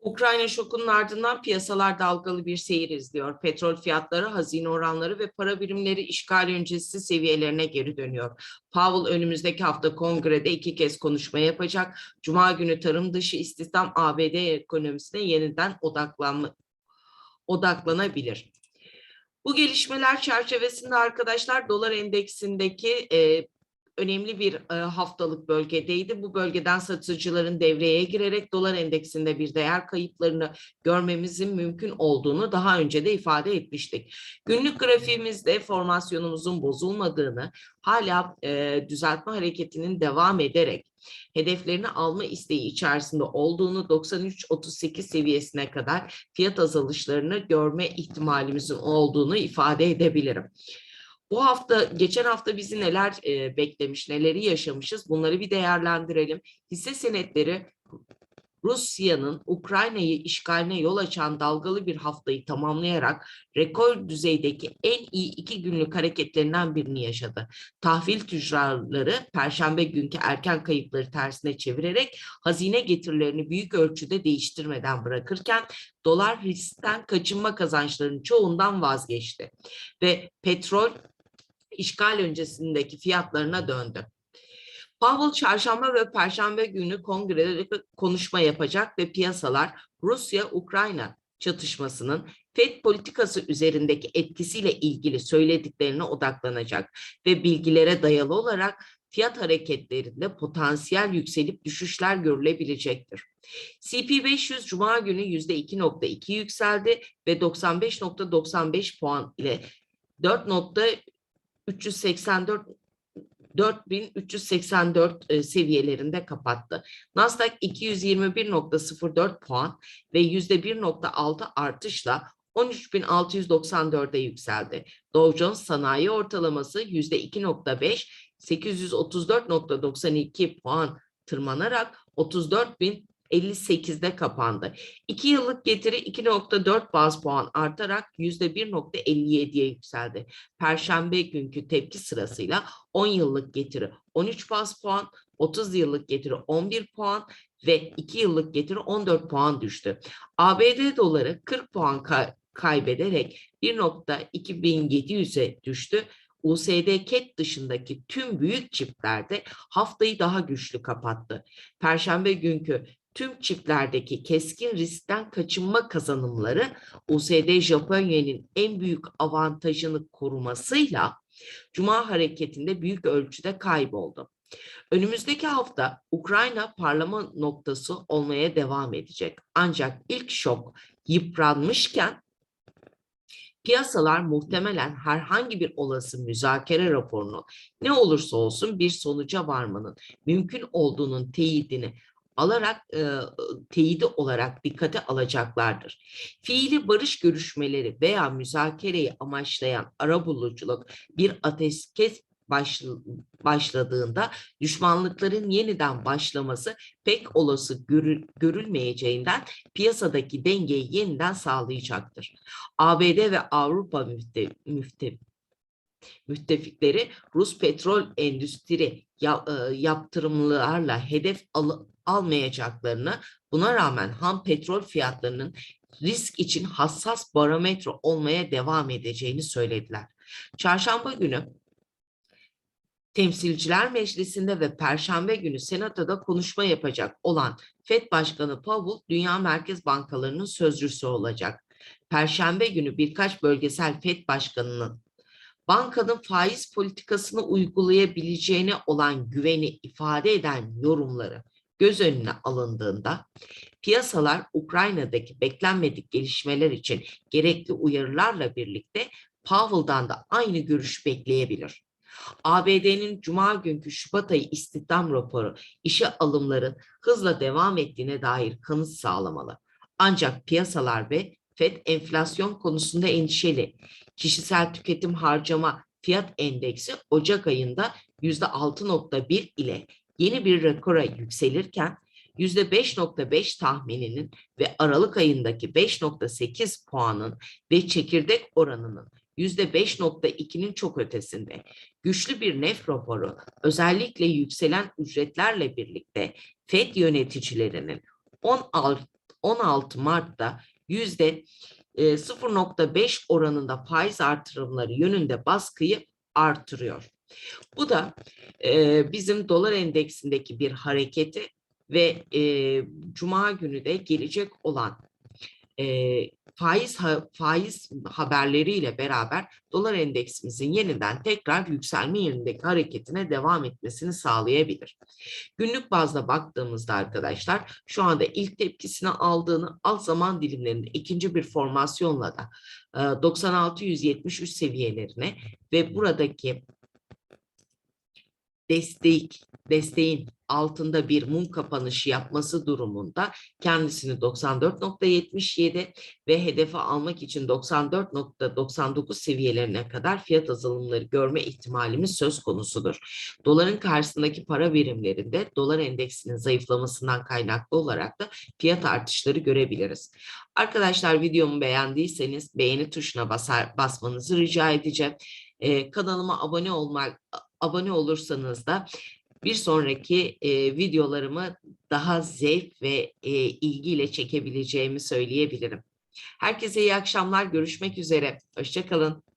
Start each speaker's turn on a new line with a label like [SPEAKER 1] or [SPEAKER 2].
[SPEAKER 1] Ukrayna şokunun ardından piyasalar dalgalı bir seyir izliyor. Petrol fiyatları, hazine oranları ve para birimleri işgal öncesi seviyelerine geri dönüyor. Powell önümüzdeki hafta kongrede iki kez konuşma yapacak. Cuma günü tarım dışı istihdam ABD ekonomisine yeniden odaklanma, odaklanabilir. Bu gelişmeler çerçevesinde arkadaşlar dolar endeksindeki e, önemli bir e, haftalık bölgedeydi. Bu bölgeden satıcıların devreye girerek dolar endeksinde bir değer kayıplarını görmemizin mümkün olduğunu daha önce de ifade etmiştik. Günlük grafiğimizde formasyonumuzun bozulmadığını, hala e, düzeltme hareketinin devam ederek hedeflerini alma isteği içerisinde olduğunu 93-38 seviyesine kadar fiyat azalışlarını görme ihtimalimizin olduğunu ifade edebilirim. Bu hafta, geçen hafta bizi neler e, beklemiş, neleri yaşamışız bunları bir değerlendirelim. Hisse senetleri Rusya'nın Ukrayna'yı işgaline yol açan dalgalı bir haftayı tamamlayarak rekor düzeydeki en iyi iki günlük hareketlerinden birini yaşadı. Tahvil tüccarları perşembe günkü erken kayıpları tersine çevirerek hazine getirilerini büyük ölçüde değiştirmeden bırakırken dolar riskten kaçınma kazançlarının çoğundan vazgeçti ve petrol işgal öncesindeki fiyatlarına döndü. Powell çarşamba ve perşembe günü kongrede konuşma yapacak ve piyasalar Rusya-Ukrayna çatışmasının FED politikası üzerindeki etkisiyle ilgili söylediklerine odaklanacak ve bilgilere dayalı olarak fiyat hareketlerinde potansiyel yükselip düşüşler görülebilecektir. CP500 Cuma günü %2.2 yükseldi ve 95.95 puan ile 4.384 4384 e, seviyelerinde kapattı. Nasdaq 221.04 puan ve %1.6 artışla 13.694'e yükseldi. Dow Jones sanayi ortalaması %2.5 834.92 puan tırmanarak 34.058'de kapandı. 2 yıllık getiri 2.4 baz puan artarak %1.57'ye yükseldi. Perşembe günkü tepki sırasıyla 10 yıllık getiri 13 baz puan, 30 yıllık getiri 11 puan ve 2 yıllık getiri 14 puan düştü. ABD doları 40 puan kay kaybederek 1.2700'e düştü. USD CAT dışındaki tüm büyük çiftlerde haftayı daha güçlü kapattı. Perşembe günkü tüm çiftlerdeki keskin riskten kaçınma kazanımları USD Japonya'nın en büyük avantajını korumasıyla Cuma hareketinde büyük ölçüde kayboldu. Önümüzdeki hafta Ukrayna parlama noktası olmaya devam edecek. Ancak ilk şok yıpranmışken piyasalar muhtemelen herhangi bir olası müzakere raporunu ne olursa olsun bir sonuca varmanın mümkün olduğunun teyidini alarak e, teyidi olarak dikkate alacaklardır. Fiili barış görüşmeleri veya müzakereyi amaçlayan arabuluculuk bir ateşkes başladığında düşmanlıkların yeniden başlaması pek olası görül, görülmeyeceğinden piyasadaki dengeyi yeniden sağlayacaktır. ABD ve Avrupa müfte, müfte, müttefikleri Rus petrol endüstri yaptırımlarla hedef al, almayacaklarını buna rağmen ham petrol fiyatlarının risk için hassas barometre olmaya devam edeceğini söylediler. Çarşamba günü Temsilciler Meclisi'nde ve Perşembe günü Senato'da konuşma yapacak olan FED Başkanı Powell, Dünya Merkez Bankalarının sözcüsü olacak. Perşembe günü birkaç bölgesel FED Başkanı'nın bankanın faiz politikasını uygulayabileceğine olan güveni ifade eden yorumları göz önüne alındığında piyasalar Ukrayna'daki beklenmedik gelişmeler için gerekli uyarılarla birlikte Powell'dan da aynı görüş bekleyebilir. ABD'nin Cuma günkü Şubat ayı istihdam raporu işe alımların hızla devam ettiğine dair kanıt sağlamalı. Ancak piyasalar ve FED enflasyon konusunda endişeli. Kişisel tüketim harcama fiyat endeksi Ocak ayında %6.1 ile yeni bir rekora yükselirken %5.5 tahmininin ve Aralık ayındaki 5.8 puanın ve çekirdek oranının %5.2'nin çok ötesinde. Güçlü bir nef raporu özellikle yükselen ücretlerle birlikte FED yöneticilerinin 16 16 Mart'ta yüzde e, 0.5 oranında faiz artırımları yönünde baskıyı artırıyor. Bu da e, bizim dolar endeksindeki bir hareketi ve e, Cuma günü de gelecek olan e, faiz ha- faiz haberleriyle beraber dolar endeksimizin yeniden tekrar yükselme yönündeki hareketine devam etmesini sağlayabilir. Günlük bazda baktığımızda arkadaşlar şu anda ilk tepkisini aldığını alt zaman dilimlerinde ikinci bir formasyonla da e, 96-173 seviyelerine ve buradaki destek desteğin altında bir mum kapanışı yapması durumunda kendisini 94.77 ve hedefe almak için 94.99 seviyelerine kadar fiyat azalımları görme ihtimalimiz söz konusudur. Doların karşısındaki para birimlerinde dolar endeksinin zayıflamasından kaynaklı olarak da fiyat artışları görebiliriz. Arkadaşlar videomu beğendiyseniz beğeni tuşuna basar, basmanızı rica edeceğim. Ee, kanalıma abone olmak abone olursanız da bir sonraki e, videolarımı daha zevk ve e, ilgiyle çekebileceğimi söyleyebilirim. Herkese iyi akşamlar. Görüşmek üzere. Hoşçakalın.